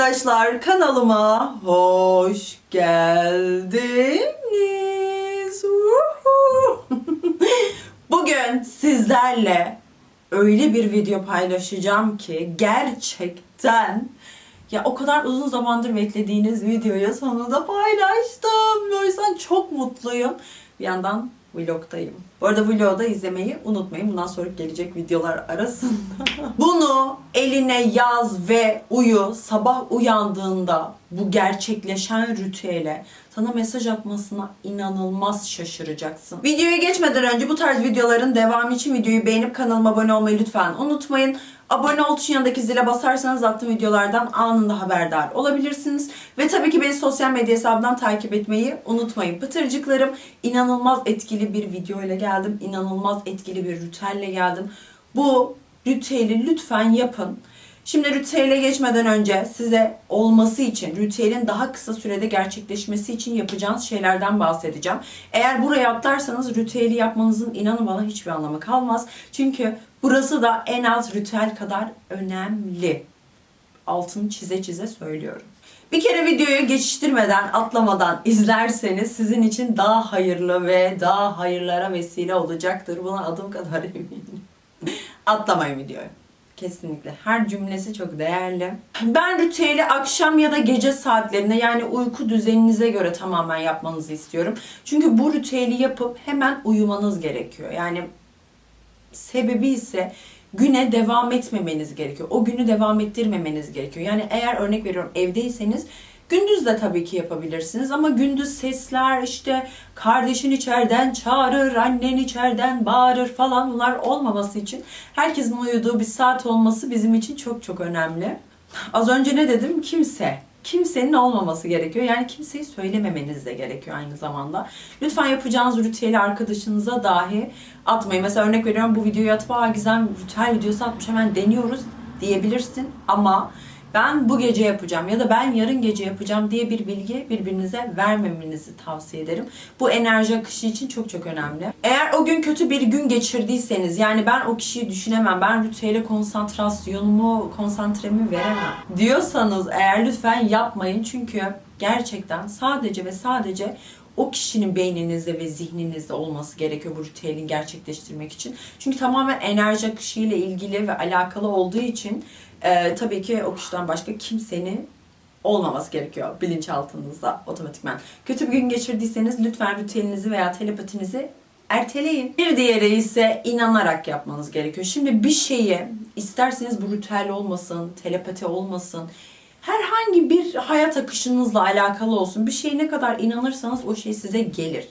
arkadaşlar kanalıma hoş geldiniz. Bugün sizlerle öyle bir video paylaşacağım ki gerçekten ya o kadar uzun zamandır beklediğiniz videoyu sonunda paylaştım. O yüzden çok mutluyum. Bir yandan vlogdayım. Bu arada vlogu da izlemeyi unutmayın. Bundan sonra gelecek videolar arasında. Bunu eline yaz ve uyu. Sabah uyandığında bu gerçekleşen ritüele sana mesaj atmasına inanılmaz şaşıracaksın. Videoya geçmeden önce bu tarz videoların devamı için videoyu beğenip kanalıma abone olmayı lütfen unutmayın. Abone ol tuşu yanındaki zile basarsanız attığım videolardan anında haberdar olabilirsiniz. Ve tabii ki beni sosyal medya hesabından takip etmeyi unutmayın. Pıtırcıklarım inanılmaz etkili bir video ile geldim. İnanılmaz etkili bir ritüelle geldim. Bu ritüeli lütfen yapın. Şimdi ritüele geçmeden önce size olması için, ritüelin daha kısa sürede gerçekleşmesi için yapacağınız şeylerden bahsedeceğim. Eğer buraya atlarsanız ritüeli yapmanızın inanın bana hiçbir anlamı kalmaz. Çünkü burası da en az ritüel kadar önemli. Altını çize çize söylüyorum. Bir kere videoyu geçiştirmeden, atlamadan izlerseniz sizin için daha hayırlı ve daha hayırlara vesile olacaktır. Buna adım kadar eminim. Atlamayın videoyu. Kesinlikle. Her cümlesi çok değerli. Ben ritüeli akşam ya da gece saatlerinde yani uyku düzeninize göre tamamen yapmanızı istiyorum. Çünkü bu ritüeli yapıp hemen uyumanız gerekiyor. Yani sebebi ise güne devam etmemeniz gerekiyor. O günü devam ettirmemeniz gerekiyor. Yani eğer örnek veriyorum evdeyseniz gündüz de tabii ki yapabilirsiniz ama gündüz sesler işte kardeşin içeriden çağırır, annen içeriden bağırır falan bunlar olmaması için herkesin uyuduğu bir saat olması bizim için çok çok önemli. Az önce ne dedim? Kimse. Kimsenin olmaması gerekiyor. Yani kimseyi söylememeniz de gerekiyor aynı zamanda. Lütfen yapacağınız ritüeli arkadaşınıza dahi atmayın. Mesela örnek veriyorum bu videoyu atıp Aa Gizem ritüel videosu atmış hemen deniyoruz diyebilirsin. Ama ben bu gece yapacağım ya da ben yarın gece yapacağım diye bir bilgi birbirinize vermemenizi tavsiye ederim. Bu enerji akışı için çok çok önemli. Eğer o gün kötü bir gün geçirdiyseniz yani ben o kişiyi düşünemem, ben ritüele konsantrasyonumu, konsantremi veremem diyorsanız eğer lütfen yapmayın. Çünkü gerçekten sadece ve sadece o kişinin beyninizde ve zihninizde olması gerekiyor bu ritüelin gerçekleştirmek için. Çünkü tamamen enerji akışı ile ilgili ve alakalı olduğu için e, tabii ki o kişiden başka kimsenin olmaması gerekiyor bilinçaltınızda otomatikman. Kötü bir gün geçirdiyseniz lütfen ritüelinizi veya telepatinizi erteleyin. Bir diğeri ise inanarak yapmanız gerekiyor. Şimdi bir şeyi isterseniz bu ritüel olmasın, telepati olmasın, herhangi bir hayat akışınızla alakalı olsun. Bir şeye ne kadar inanırsanız o şey size gelir.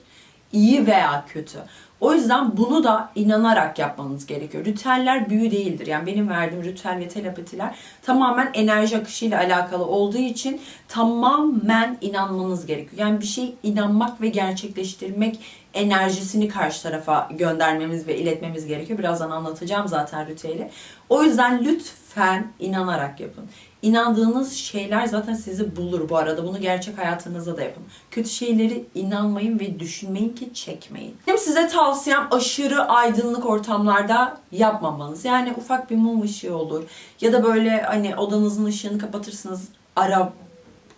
İyi veya kötü. O yüzden bunu da inanarak yapmanız gerekiyor. Ritüeller büyü değildir. Yani benim verdiğim ritüel ve telepatiler tamamen enerji akışıyla alakalı olduğu için tamamen inanmanız gerekiyor. Yani bir şey inanmak ve gerçekleştirmek enerjisini karşı tarafa göndermemiz ve iletmemiz gerekiyor. Birazdan anlatacağım zaten ritüeli. O yüzden lütfen inanarak yapın. İnandığınız şeyler zaten sizi bulur bu arada. Bunu gerçek hayatınızda da yapın. Kötü şeyleri inanmayın ve düşünmeyin ki çekmeyin. Hem size tavsiyem aşırı aydınlık ortamlarda yapmamanız. Yani ufak bir mum ışığı olur. Ya da böyle hani odanızın ışığını kapatırsınız. Ara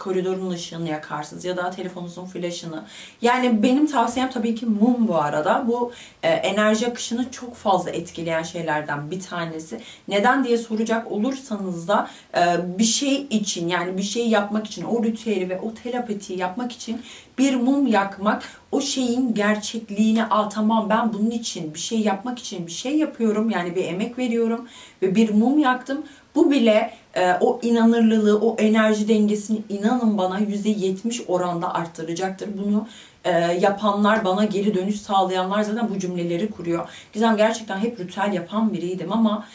koridorun ışığını yakarsınız ya da telefonunuzun flaşını. Yani benim tavsiyem tabii ki mum bu arada. Bu e, enerji akışını çok fazla etkileyen şeylerden bir tanesi. Neden diye soracak olursanız da e, bir şey için yani bir şey yapmak için o ritüeli ve o telepatiyi yapmak için bir mum yakmak o şeyin gerçekliğini aa tamam ben bunun için bir şey yapmak için bir şey yapıyorum yani bir emek veriyorum ve bir mum yaktım. Bu bile e, o inanırlılığı, o enerji dengesini inanın bana %70 oranda arttıracaktır. Bunu e, yapanlar, bana geri dönüş sağlayanlar zaten bu cümleleri kuruyor. Gizem gerçekten hep ritüel yapan biriydim ama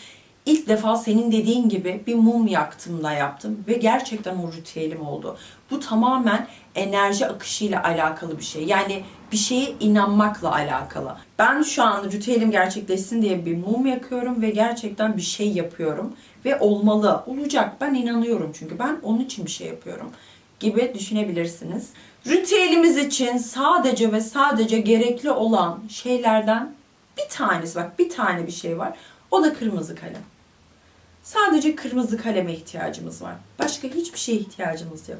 ilk defa senin dediğin gibi bir mum yaktım da yaptım ve gerçekten o ritüelim oldu. Bu tamamen enerji akışıyla alakalı bir şey. Yani bir şeye inanmakla alakalı. Ben şu an ritüelim gerçekleşsin diye bir mum yakıyorum ve gerçekten bir şey yapıyorum ve olmalı, olacak. Ben inanıyorum çünkü ben onun için bir şey yapıyorum gibi düşünebilirsiniz. Ritüelimiz için sadece ve sadece gerekli olan şeylerden bir tanesi bak bir tane bir şey var. O da kırmızı kalem. Sadece kırmızı kaleme ihtiyacımız var. Başka hiçbir şeye ihtiyacımız yok.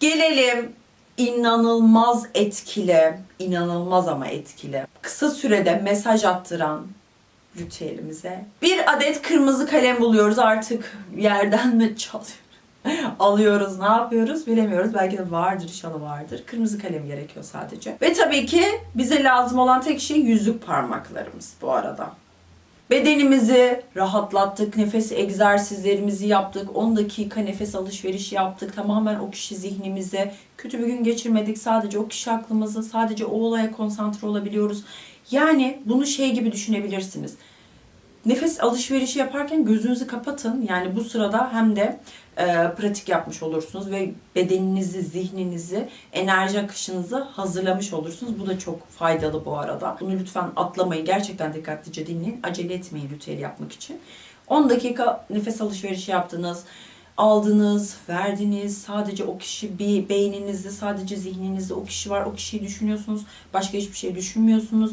Gelelim inanılmaz etkili, inanılmaz ama etkili. Kısa sürede mesaj attıran ritüelimize. Bir adet kırmızı kalem buluyoruz artık yerden mi çalıyor? Alıyoruz ne yapıyoruz bilemiyoruz. Belki de vardır inşallah vardır. Kırmızı kalem gerekiyor sadece. Ve tabii ki bize lazım olan tek şey yüzük parmaklarımız bu arada. Bedenimizi rahatlattık, nefes egzersizlerimizi yaptık, 10 dakika nefes alışverişi yaptık. Tamamen o kişi zihnimize kötü bir gün geçirmedik. Sadece o kişi aklımızı, sadece o olaya konsantre olabiliyoruz. Yani bunu şey gibi düşünebilirsiniz. Nefes alışverişi yaparken gözünüzü kapatın. Yani bu sırada hem de e, pratik yapmış olursunuz ve bedeninizi, zihninizi, enerji akışınızı hazırlamış olursunuz. Bu da çok faydalı bu arada. Bunu lütfen atlamayın. Gerçekten dikkatlice dinleyin. Acele etmeyin ritüel yapmak için. 10 dakika nefes alışverişi yaptınız. Aldınız, verdiniz. Sadece o kişi bir beyninizde, sadece zihninizde o kişi var. O kişiyi düşünüyorsunuz. Başka hiçbir şey düşünmüyorsunuz.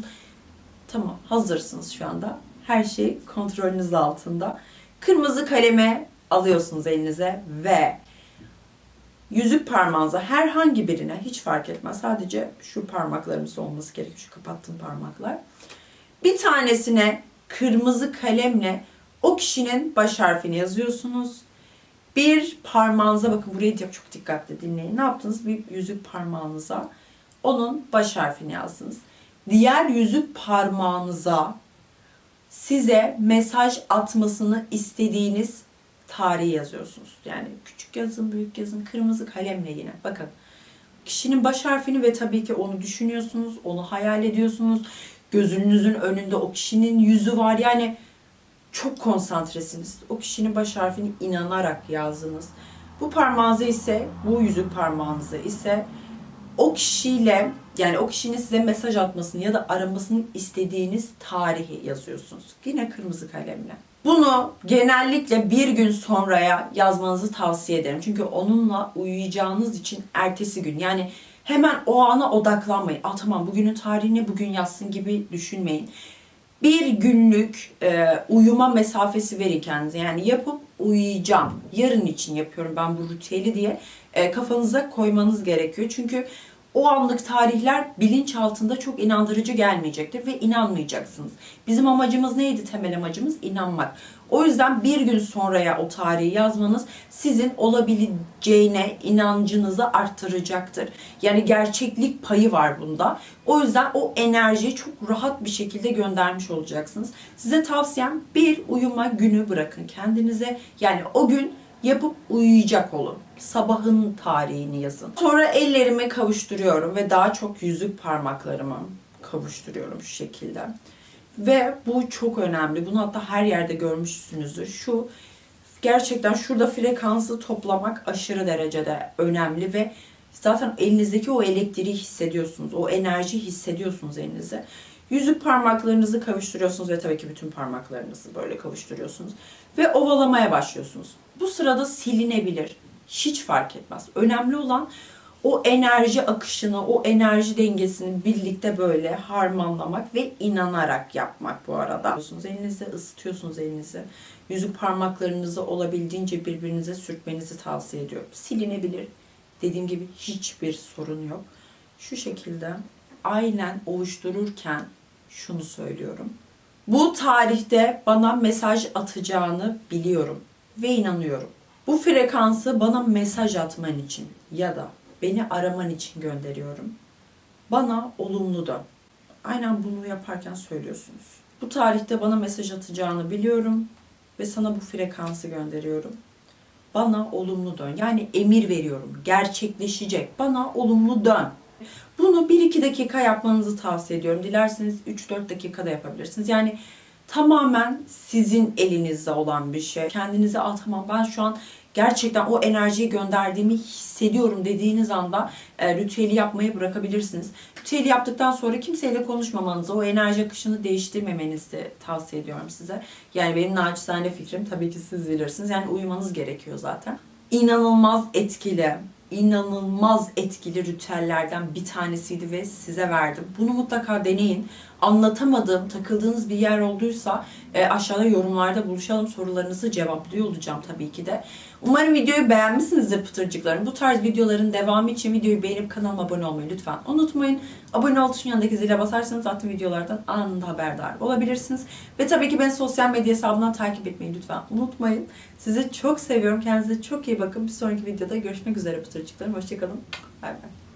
Tamam, hazırsınız şu anda. Her şey kontrolünüz altında. Kırmızı kaleme alıyorsunuz elinize ve yüzük parmağınıza herhangi birine hiç fark etmez. Sadece şu parmaklarımız olması gerekiyor. Şu kapattığım parmaklar. Bir tanesine kırmızı kalemle o kişinin baş harfini yazıyorsunuz. Bir parmağınıza bakın burayı çok dikkatli dinleyin. Ne yaptınız? Bir yüzük parmağınıza onun baş harfini yazdınız. Diğer yüzük parmağınıza size mesaj atmasını istediğiniz tarihi yazıyorsunuz. Yani küçük yazın, büyük yazın, kırmızı kalemle yine. Bakın kişinin baş harfini ve tabii ki onu düşünüyorsunuz, onu hayal ediyorsunuz. Gözünüzün önünde o kişinin yüzü var. Yani çok konsantresiniz. O kişinin baş harfini inanarak yazdınız. Bu parmağınıza ise, bu yüzük parmağınıza ise o kişiyle yani o kişinin size mesaj atmasını ya da aramasını istediğiniz tarihi yazıyorsunuz. Yine kırmızı kalemle. Bunu genellikle bir gün sonraya yazmanızı tavsiye ederim. Çünkü onunla uyuyacağınız için ertesi gün yani hemen o ana odaklanmayın. Aa tamam bugünün tarihini bugün yazsın gibi düşünmeyin. Bir günlük e, uyuma mesafesi verin kendinize. Yani yapıp uyuyacağım. Yarın için yapıyorum ben bu ritüeli diye e, kafanıza koymanız gerekiyor. Çünkü o anlık tarihler bilinç altında çok inandırıcı gelmeyecektir ve inanmayacaksınız. Bizim amacımız neydi temel amacımız? İnanmak. O yüzden bir gün sonraya o tarihi yazmanız sizin olabileceğine inancınızı arttıracaktır. Yani gerçeklik payı var bunda. O yüzden o enerjiyi çok rahat bir şekilde göndermiş olacaksınız. Size tavsiyem bir uyuma günü bırakın kendinize. Yani o gün yapıp uyuyacak olun. Sabahın tarihini yazın. Sonra ellerimi kavuşturuyorum ve daha çok yüzük parmaklarımı kavuşturuyorum şu şekilde. Ve bu çok önemli. Bunu hatta her yerde görmüşsünüzdür. Şu gerçekten şurada frekansı toplamak aşırı derecede önemli ve zaten elinizdeki o elektriği hissediyorsunuz. O enerji hissediyorsunuz elinize. Yüzük parmaklarınızı kavuşturuyorsunuz ve tabii ki bütün parmaklarınızı böyle kavuşturuyorsunuz. Ve ovalamaya başlıyorsunuz. Bu sırada silinebilir. Hiç fark etmez. Önemli olan o enerji akışını, o enerji dengesini birlikte böyle harmanlamak ve inanarak yapmak bu arada. Elinizi ısıtıyorsunuz elinizi. Yüzük parmaklarınızı olabildiğince birbirinize sürtmenizi tavsiye ediyorum. Silinebilir. Dediğim gibi hiçbir sorun yok. Şu şekilde aynen ovuştururken şunu söylüyorum. Bu tarihte bana mesaj atacağını biliyorum ve inanıyorum. Bu frekansı bana mesaj atman için ya da beni araman için gönderiyorum. Bana olumlu dön. Aynen bunu yaparken söylüyorsunuz. Bu tarihte bana mesaj atacağını biliyorum ve sana bu frekansı gönderiyorum. Bana olumlu dön. Yani emir veriyorum. Gerçekleşecek. Bana olumlu dön. Bunu 1-2 dakika yapmanızı tavsiye ediyorum. Dilerseniz 3-4 dakikada yapabilirsiniz. Yani tamamen sizin elinizde olan bir şey. Kendinize al tamam ben şu an gerçekten o enerjiyi gönderdiğimi hissediyorum dediğiniz anda e, ritüeli yapmayı bırakabilirsiniz. Ritüeli yaptıktan sonra kimseyle konuşmamanızı, o enerji akışını değiştirmemenizi de tavsiye ediyorum size. Yani benim naçizane fikrim tabii ki siz bilirsiniz. Yani uyumanız gerekiyor zaten. İnanılmaz etkili inanılmaz etkili ritüellerden bir tanesiydi ve size verdim. Bunu mutlaka deneyin. Anlatamadığım, takıldığınız bir yer olduysa e, aşağıda yorumlarda buluşalım. Sorularınızı cevaplıyor olacağım tabii ki de. Umarım videoyu beğenmişsinizdir pıtırcıklarım. Bu tarz videoların devamı için videoyu beğenip kanalıma abone olmayı lütfen unutmayın. Abone ol tuşun yanındaki zile basarsanız zaten videolardan anında haberdar olabilirsiniz. Ve tabii ki beni sosyal medya hesabından takip etmeyi lütfen unutmayın. Sizi çok seviyorum. Kendinize çok iyi bakın. Bir sonraki videoda görüşmek üzere pıtırcıklarım. Hoşçakalın. Bay bay.